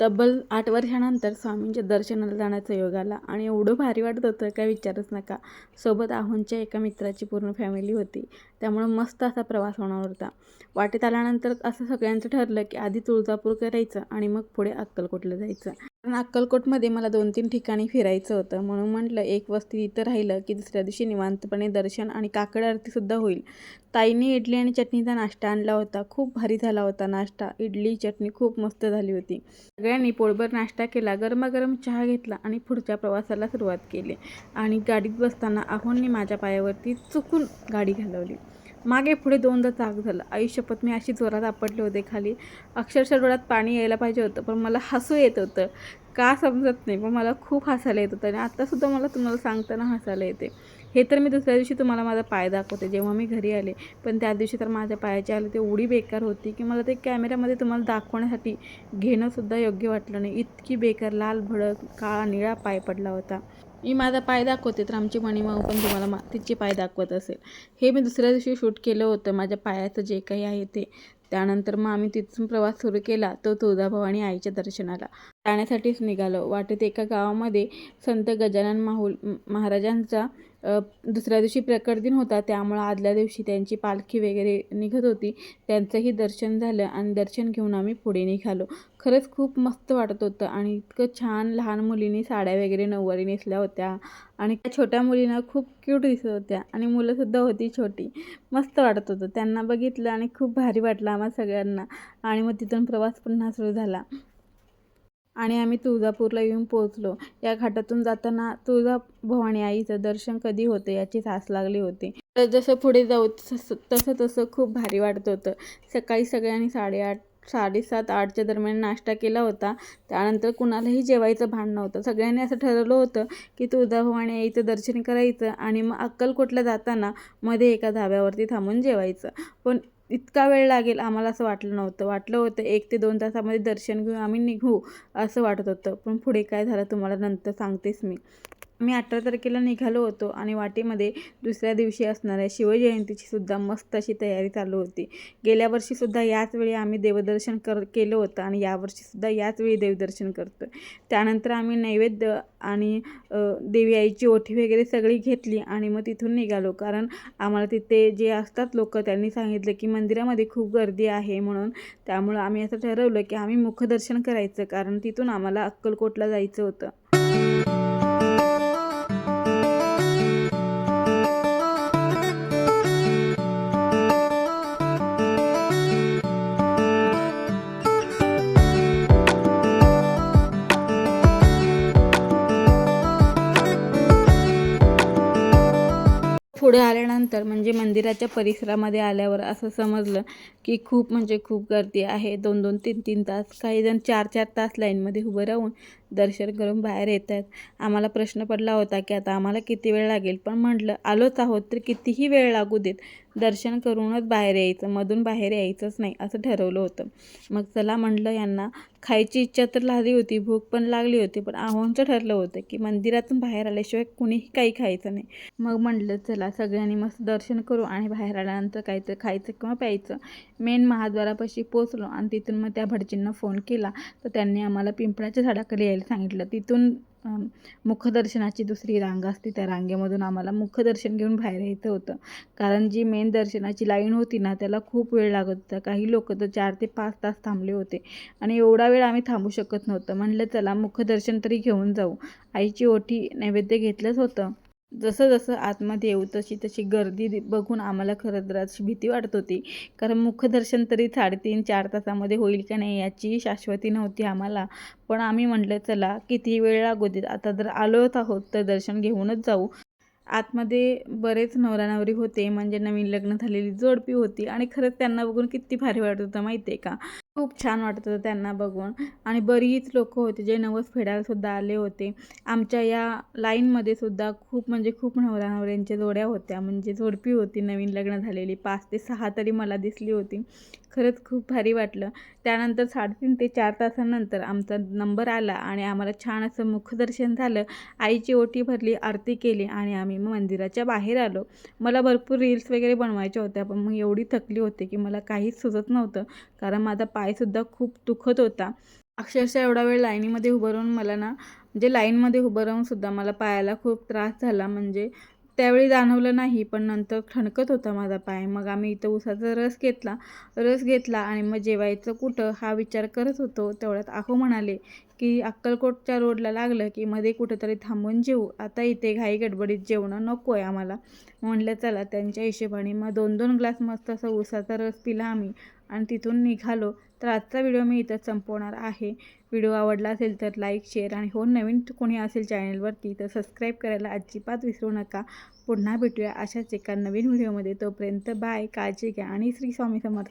तब्बल आठ वर्षानंतर स्वामींच्या दर्शनाला जाण्याचा योग आला आणि एवढं भारी वाटत होतं काय विचारच नका. सोबत आहोंच्या एका मित्राची पूर्ण फॅमिली होती. त्यामुळं मस्त असा प्रवास होणार होता. वाटेत आल्यानंतर असं सगळ्यांचं ठरलं की आधी तुळजापूर करायचं आणि मग पुढे अक्कलकोटला जायचं. कारण अक्कलकोटमध्ये मला दोन तीन ठिकाणी फिरायचं होतं. म्हणून म्हटलं एक वस्ती तिथं राहिलं की दुसऱ्या दिवशी निवांतपणे दर्शन आणि काकड आरतीसुद्धा होईल. ताईने इडली आणि चटणीचा नाश्ता आणला होता. खूप भारी झाला होता नाश्ता. इडली चटणी खूप मस्त झाली होती. सगळ्यांनी पोळभर नाश्ता केला गरमागरम चहा घेतला आणि पुढच्या प्रवासाला सुरुवात केली. आणि गाडीत बसताना आहोंनी माझ्या पायावरती चुकून गाडी घालवली. मागे पुढे दोनदा चाक झालं. आई मी अशी जोरात आपटले होते खाली. अक्षरशः डोळ्यात पाणी यायला पाहिजे होतं पण मला हसू येत होतं. का समजत नाही पण मला खूप हसायला येत होतं आणि आत्तासुद्धा मला तुम्हाला सांगताना हसायला येते. हे तर मी दुसऱ्या दिवशी तुम्हाला माझा पाय दाखवते जेव्हा मी घरी आले. पण त्या दिवशी तर माझ्या पायाची आले ते एवढी बेकार होती की मला ते कॅमेऱ्यामध्ये तुम्हाला दाखवण्यासाठी घेणंसुद्धा योग्य वाटलं नाही. इतकी बेकार लाल भडक काळा निळा पाय पडला होता. मी माझा पाय दाखवते तर आमची मणिमाऊ पण तुम्हाला मा तिचे पाय दाखवत असेल. हे मी दुसऱ्या दिवशी शूट केलं होतं माझ्या पायाचं जे काही आहे ते. त्यानंतर मग आम्ही तिथून प्रवास सुरू केला तो तुळजाभवानी आईच्या दर्शनाला. जाण्यासाठीच निघालो. वाटेत एका गावामध्ये संत गजानन माहुल महाराजांचा दुसऱ्या दिवशी प्रकट दिन होता. त्यामुळं आदल्या दिवशी त्यांची पालखी वगैरे निघत होती. त्यांचंही दर्शन झालं आणि दर्शन घेऊन आम्ही पुढे निघालो. खरंच खूप मस्त वाटत होतं आणि इतकं छान लहान मुलींनी साड्या वगैरे नऊवारी नेसल्या होत्या आणि त्या छोट्या मुलींना खूप क्यूट दिसत होत्या आणि मुलंसुद्धा होती छोटी. मस्त वाटत होतं. त्यांना बघितलं आणि खूप भारी वाटलं आम्हा सगळ्यांना आणि मग तिथून प्रवास पुन्हा सुरू झाला. आणि आम्ही तुळजापूरला येऊन पोहोचलो. या घाटातून जाताना तुळजा भवानी आईचं दर्शन कधी होतं याची सास लागली होती. तर जसं पुढे जाऊ तसं तसं तसं खूप भारी वाटत होतं. सकाळी सगळ्यांनी साडेआठ साडेसात आठच्या दरम्यान नाश्ता केला होता. त्यानंतर कुणालाही जेवायचं भान नव्हतं. सगळ्यांनी असं ठरवलं होतं की तुळजाभवानी आईचं दर्शन करायचं आणि मग अक्कलकोटला जाताना मध्ये एका धाब्यावरती थांबून जेवायचं. पण इतका वेळ लागेल आम्हाला असं वाटलं नव्हतं. वाटलं होतं एक ते दोन तासामध्ये दर्शन घेऊन आम्ही निघू असं वाटत होतं. पण पुढे काय झालं तुम्हाला नंतर सांगतेच मी. मी अठरा तारखेला निघालो होतो आणि वाटेमध्ये दुसऱ्या दिवशी असणाऱ्या शिवजयंतीची सुद्धा मस्त अशी तयारी चालू होती. गेल्या वर्षीसुद्धा याच वेळी आम्ही देवदर्शन कर केलं होतं आणि यावर्षीसुद्धा याच वेळी देवदर्शन करतो त्यानंतर आम्ही नैवेद्य आणि देवी आईची ओठी वगैरे सगळी घेतली आणि मग तिथून निघालो. कारण आम्हाला तिथे जे असतात लोक त्यांनी सांगितलं की मंदिरामध्ये खूप गर्दी आहे म्हणून त्यामुळं आम्ही असं ठरवलं की आम्ही मुखदर्शन करायचं. कारण तिथून आम्हाला अक्कलकोटला जायचं होतं. पुढे आल्यानंतर म्हणजे मंदिराच्या परिसरामध्ये आल्यावर असं समजलं की खूप म्हणजे खूप गर्दी आहे. दोन दोन तीन तीन तास काही जण चार चार तास लाईनमध्ये उभं राहून दर्शन करून बाहेर येत आहेत आम्हाला प्रश्न पडला होता की आता आम्हाला किती वेळ लागेल? पण म्हटलं आलोच आहोत तर कितीही वेळ लागू देत दर्शन करूनच बाहेर यायचं मधून बाहेर यायचंच नाही असं ठरवलं होतं. मग चला म्हटलं यांना खायची इच्छा तर लागली होती भूक पण लागली होती पण आव्हानचं ठरलं होतं की मंदिरातून बाहेर आल्याशिवाय कुणीही काही खायचं नाही. मग म्हटलं चला सगळ्यांनी मस्त दर्शन करू आणि बाहेर आल्यानंतर काहीतरी खायचं किंवा प्यायचं. मेन महाद्वारापाशी पोचलो आणि तिथून मग त्या भटजींना फोन केला. तर त्यांनी आम्हाला पिंपळाच्या झाडाकडे यायला सांगितलं तिथून मुखदर्शनाची दुसरी रांग असते त्या रांगेमधून आम्हाला मुखदर्शन घेऊन बाहेर यायचं होतं. कारण जी मेन दर्शनाची लाईन होती ना त्याला खूप वेळ लागत होता. काही लोक तर चार ते पाच तास थांबले होते. आणि एवढा वेळ आम्ही थांबू शकत नव्हतं. म्हणलं चला मुखदर्शन तरी घेऊन जाऊ. आईची ओठी नैवेद्य घेतलंच होतं. जसं जसं आतमध्ये येऊ तशी तशी गर्दी बघून आम्हाला खरं तर अशी भीती वाटत होती. कारण मुखदर्शन तरी साडेतीन चार तासामध्ये होईल का नाही याची शाश्वती नव्हती आम्हाला. पण आम्ही म्हटलं चला किती वेळ लागू देत आता जर आलोच आहोत तर दर्शन घेऊनच जाऊ. आतमध्ये बरेच नवरानवरी होते म्हणजे नवीन लग्न झालेली जोडपी होती आणि खरंच त्यांना बघून किती भारी वाटत होतं माहिती आहे का? खूप छान वाटत होतं त्यांना बघून. आणि बरीच लोक होते जे नवस फेडायलासुद्धा आले होते. आमच्या या लाईनमध्ये सुद्धा खूप म्हणजे खूप नवरा नवऱ्यांच्या जोड्या होत्या. म्हणजे जोडपी होती नवीन लग्न झालेली. पाच ते सहा तरी मला दिसली होती. खरंच खूप भारी वाटलं. त्यानंतर साडेतीन ते चार तासानंतर आमचा नंबर आला आणि आम्हाला छान असं मुखदर्शन झालं. आईची ओटी भरली आरती केली आणि आम्ही मग मंदिराच्या बाहेर आलो. मला भरपूर रील्स वगैरे बनवायच्या होत्या पण मग एवढी थकली होती की मला काहीच सुचत नव्हतं. कारण माझा पायसुद्धा खूप दुखत होता. अक्षरशः एवढा वेळ लाईनीमध्ये उभं राहून मला ना म्हणजे लाईनमध्ये उभं राहूनसुद्धा मला पायाला खूप त्रास झाला. म्हणजे त्यावेळी जाणवलं नाही पण नंतर ठणकत होता माझा पाय. मग आम्ही इथं उसाचा रस घेतला. रस घेतला आणि मग जेवायचं कुठं हा विचार करत होतो. तेवढ्यात आहो म्हणाले की अक्कलकोटच्या रोडला लागलं की मध्ये कुठंतरी थांबून जेवू आता इथे घाई गडबडीत जेवणं नको आहे आम्हाला. म्हणलं चला त्यांच्या हिशोबाने मग दोन दोन ग्लास मस्त असं उसाचा रस पिला आम्ही. आणि तिथून निघालो तर आजचा व्हिडिओ मी इथं संपवणार आहे. व्हिडिओ आवडला असेल तर लाईक शेअर आणि हो नवीन कोणी असेल चॅनलवरती तर सबस्क्राईब करायला अजिबात विसरू नका. पुन्हा भेटूया अशाच एका नवीन व्हिडिओमध्ये. तोपर्यंत बाय काळजी घ्या आणि श्री स्वामी समर्थ